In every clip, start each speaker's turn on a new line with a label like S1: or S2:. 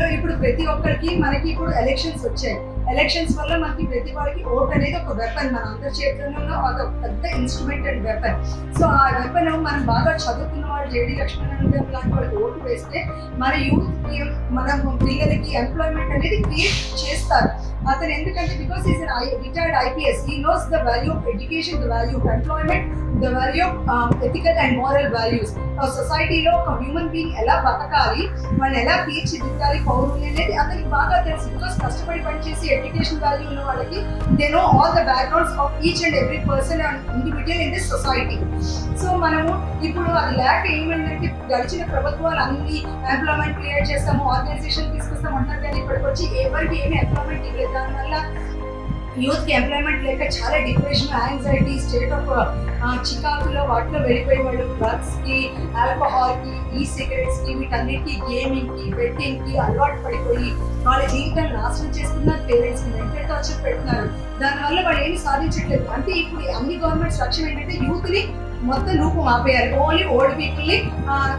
S1: Hello ఇప్పుడు ప్రతి ఒక్కరికి మనకి ఇప్పుడు ఎలక్షన్స్ వచ్చాయి. ఎలక్షన్స్ వల్ల మనకి ప్రతి వాడికి ఓట్ అనేది ఒక వెపన్ మన అందరి చేతుల్లో ఒక పెద్ద ఇన్స్ట్రుమెంట్ అండ్ వెపన్ సో ఆ వెపన్ మనం బాగా చదువుకున్న వాళ్ళు జేడీ లక్ష్మణ్ గారు లాంటి వాళ్ళకి ఓటు వేస్తే మన యూత్ మనం మన పిల్లలకి ఎంప్లాయ్మెంట్ అనేది క్రియేట్ చేస్తారు. అతను ఎందుకంటే because is retired IPS he knows the value of education the value of employment the value of ethical and moral values సొసైటీలో ఒక హ్యూమన్ బీయింగ్ ఎలా బతకాలి వాళ్ళు ఎలా తీర్చిదిద్దాలి పౌరులు అనేది అతనికి బాగా తెలుసు. బికాస్ కష్టపడి పనిచేసి ఎడ్యుకేషన్ వాల్యూ ఉన్న వాళ్ళకి they know all the backgrounds of each and every person and individual in this society so మనము ఇప్పుడు అది లేక ఏమైందంటే గడిచిన ప్రభుత్వాలు అన్ని ఎంప్లాయ్మెంట్ క్రియేట్ చేస్తాము ఆర్గనైజేషన్ తీసుకొస్తాము అంటారు ఇప్పటికొచ్చి వచ్చి ఎవరికి ఏమి ఎంప్లాయ్మెంట్ ఇవ్వలేదు. దానివల్ల యూత్కి ఎంప్లాయ్మెంట్ లేక చాలా డిప్రెషన్ యాంగ్జైటీ స్టేట్ ఆఫ్ చికాకులో వాటిలో వెళ్ళిపోయే వాళ్ళు డ్రగ్స్కి ఆల్కహాల్కి ఈ సిగరెట్స్కి వీటన్నిటికీ గేమింగ్కి బెట్టింగ్కి అలవాటు పడిపోయి వాళ్ళ జీవితాన్ని నాశనం చేస్తున్నారు పేరెంట్స్కి మెంటల్ టార్చర్ పెడుతున్నారు. దానివల్ల వాళ్ళు ఏమి సాధించట్లేదు. అంటే ఇప్పుడు అన్ని గవర్నమెంట్స్ లక్ష్యం ఏంటంటే యూత్ని మొత్తం రూపం ఆపేయాలి ఓన్లీ ఓల్డ్ పీపుల్ని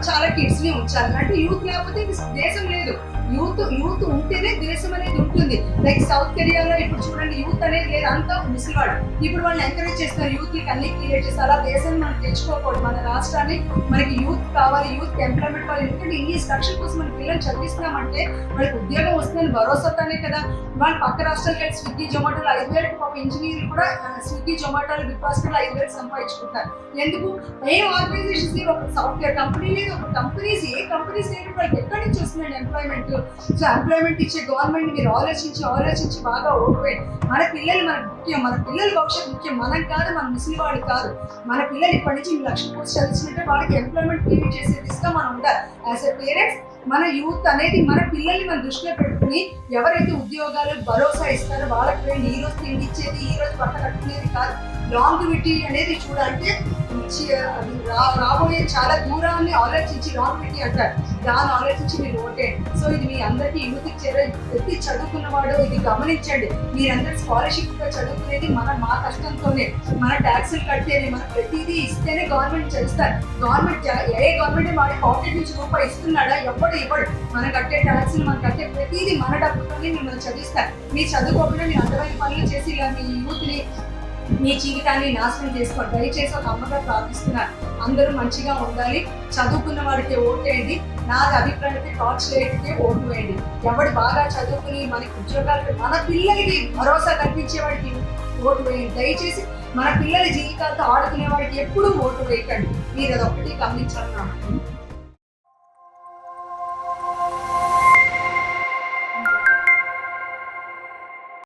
S1: చాలా కిడ్స్ని ఉంచాలి. అంటే యూత్ లేకపోతే దేశం లేదు. యూత్ యూత్ ఉంటేనే దేశం అనేది ఉంటుంది. లైక్ సౌత్ కొరియాలో ఇప్పుడు చూడండి యూత్ అనేది లేదు. అంతా ముసలివాడు. ఇప్పుడు వాళ్ళని ఎంకరేజ్ చేస్తారు. యూత్ అన్ని క్రియేట్ చేస్తారు. అలా దేశాన్ని మనం తెచ్చుకోకూడదు. మన రాష్ట్రాన్ని మనకి యూత్ కావాలి. యూత్ ఎంప్లాయ్మెంట్ కావాలి. ఎందుకంటే ఇన్ని లక్షల కోసం మన పిల్లలు చదివిస్తున్నామంటే వాళ్ళకి ఉద్యోగం వస్తుందని భరోసాతోనే కదా. వాళ్ళు పక్క రాష్ట్రాలకి వెళ్ళి స్విగ్గీ జొమాటోలు ఐదు వేలకు పాప ఇంజనీర్లు కూడా స్విగ్గీ జొమాటోలు బిగ్ బాస్కెట్లో ఐదు వేలు సంపాదించుకుంటారు ఎందుకు? ఏ ఆర్గనైజేషన్స్ ఒక సాఫ్ట్వేర్ కంపెనీ లేదు ఒక కంపెనీస్ ఏ కంపెనీస్ లేదు వాళ్ళకి ఎక్కడి నుంచి వస్తుందండి ఎంప్లాయ్మెంట్ సో ఎంప్లాయ్మెంట్ ఇచ్చే గవర్నమెంట్ మీరు ఆలోచించి ఆలోచించి బాగా ఓడిపోయింది మన పిల్లలు మనకు ముఖ్యం మన పిల్లల భవిష్యత్తు ముఖ్యం. మనం కాదు మన ముసలి వాళ్ళు కాదు. మన పిల్లలు ఇప్పటి నుంచి మీరు లక్ష కోర్స్ చదివించినట్టే వాళ్ళకి ఎంప్లాయ్మెంట్ క్రియేట్ చేసే దిశగా మనం ఉండాలి. యాజ్ ఎ పేరెంట్స్ మన యూత్ అనేది మన పిల్లల్ని మన దృష్టిలో పెట్టుకుని ఎవరైతే ఉద్యోగాలు భరోసా ఇస్తారో వాళ్ళకి ఈ రోజు తిండి ఇచ్చేది ఈ రోజు బట్ట కట్టుకునేది కాదు. లాంగివిటీ అనేది చూడాలంటే ఇచ్చి అది రా- రాబోయే చాలా దూరాన్ని ఆలోచించి లాంగివిటీ అంటారు. దాన్ని ఆలోచించి మీరు ఓటే సో ఇది మీ అందరికీ యూత్ ఇచ్చారు ప్రతి చదువుకున్నవాడు ఇది గమనించండి. మీరందరూ స్కాలర్షిప్గా చదువుకునేది మన మా కష్టంతోనే. మన ట్యాక్సులు కట్టేది మన ప్రతిదీ ఇస్తేనే గవర్నమెంట్ చేస్తారు. గవర్నమెంట్ ఏ గవర్నమెంట్ వాడి పాకెట్ నుంచి రూపాయి ఇస్తున్నాడా? ఎప్పుడు ఇవ్వడు. మనం కట్టే ట్యాక్సులు మనం కట్టే ప్రతిదీ మన డబ్బుతోనే మిమ్మల్ని చదివిస్తారు. మీరు చదువుకోకుండా మీరు అందమైన పనులు చేసి ఇలా మీ యూత్ని మీ జీవితాన్ని నాశనం చేసుకోండి. దయచేసి ఒక అమ్మగా ప్రార్థిస్తున్నారు అందరూ మంచిగా ఉండాలి. చదువుకున్న వాడికి ఓటేయండి నాది అభిప్రాయం టార్చ్ లైట్కి ఓటు వేయండి. ఎవడు బాగా చదువుకుని మనకి ఉద్యోగాలు మన పిల్లలకి భరోసా కల్పించే వాడికి ఓటు వేయండి. దయచేసి మన పిల్లల జీవితాలతో ఆడుకునే వాడికి ఎప్పుడూ ఓటు వేయకండి. మీరు అదొకటి గమనించాలన్నా.